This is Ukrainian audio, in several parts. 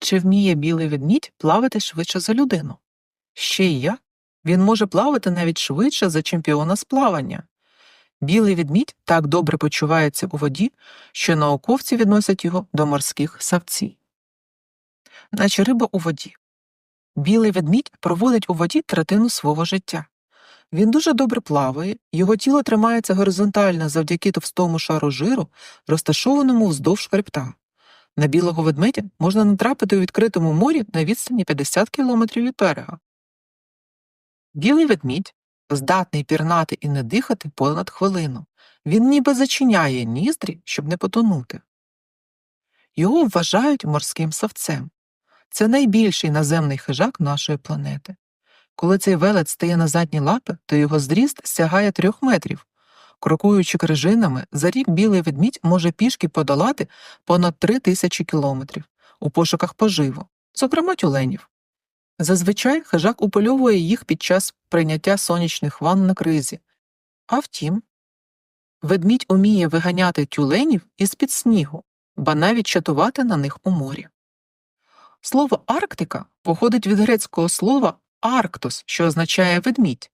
Чи вміє білий ведмідь плавати швидше за людину? Ще й як. Він може плавати навіть швидше за чемпіона з плавання. Білий ведмідь так добре почувається у воді, що науковці відносять його до морських савців. Наче риба у воді. Білий ведмідь проводить у воді третину свого життя. Він дуже добре плаває, його тіло тримається горизонтально завдяки товстому шару жиру, розташованому вздовж хребта. На білого ведмедя можна натрапити у відкритому морі на відстані 50 км від берега. Білий ведмідь здатний пірнати і не дихати понад хвилину. Він ніби зачиняє ніздрі, щоб не потонути. Його вважають морським савцем. Це найбільший наземний хижак нашої планети. Коли цей велет стає на задні лапи, то його зріст сягає трьох метрів. Крокуючи крижинами, за рік білий ведмідь може пішки подолати понад три тисячі кілометрів у пошуках поживу, зокрема тюленів. Зазвичай хижак упольовує їх під час прийняття сонячних ванн на кризі. А втім, ведмідь уміє виганяти тюленів із-під снігу, ба навіть чатувати на них у морі. Слово Арктика походить від грецького слова арктос, що означає ведмідь.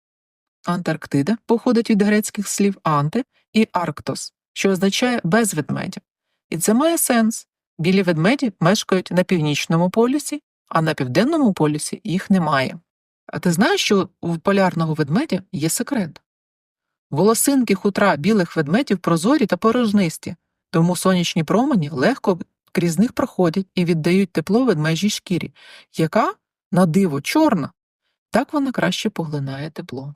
Антарктида походить від грецьких слів анте і арктос, що означає без ведмедя. І це має сенс. Білі ведмеді мешкають на північному полюсі, а на південному полюсі їх немає. А ти знаєш, що у полярного ведмедя є секрет? Волосинки хутра білих ведмедів прозорі та порожнисті, тому сонячні промені легко крізь них проходять і віддають тепло ведмежій шкірі, яка, на диво, чорна. Так вона краще поглинає тепло.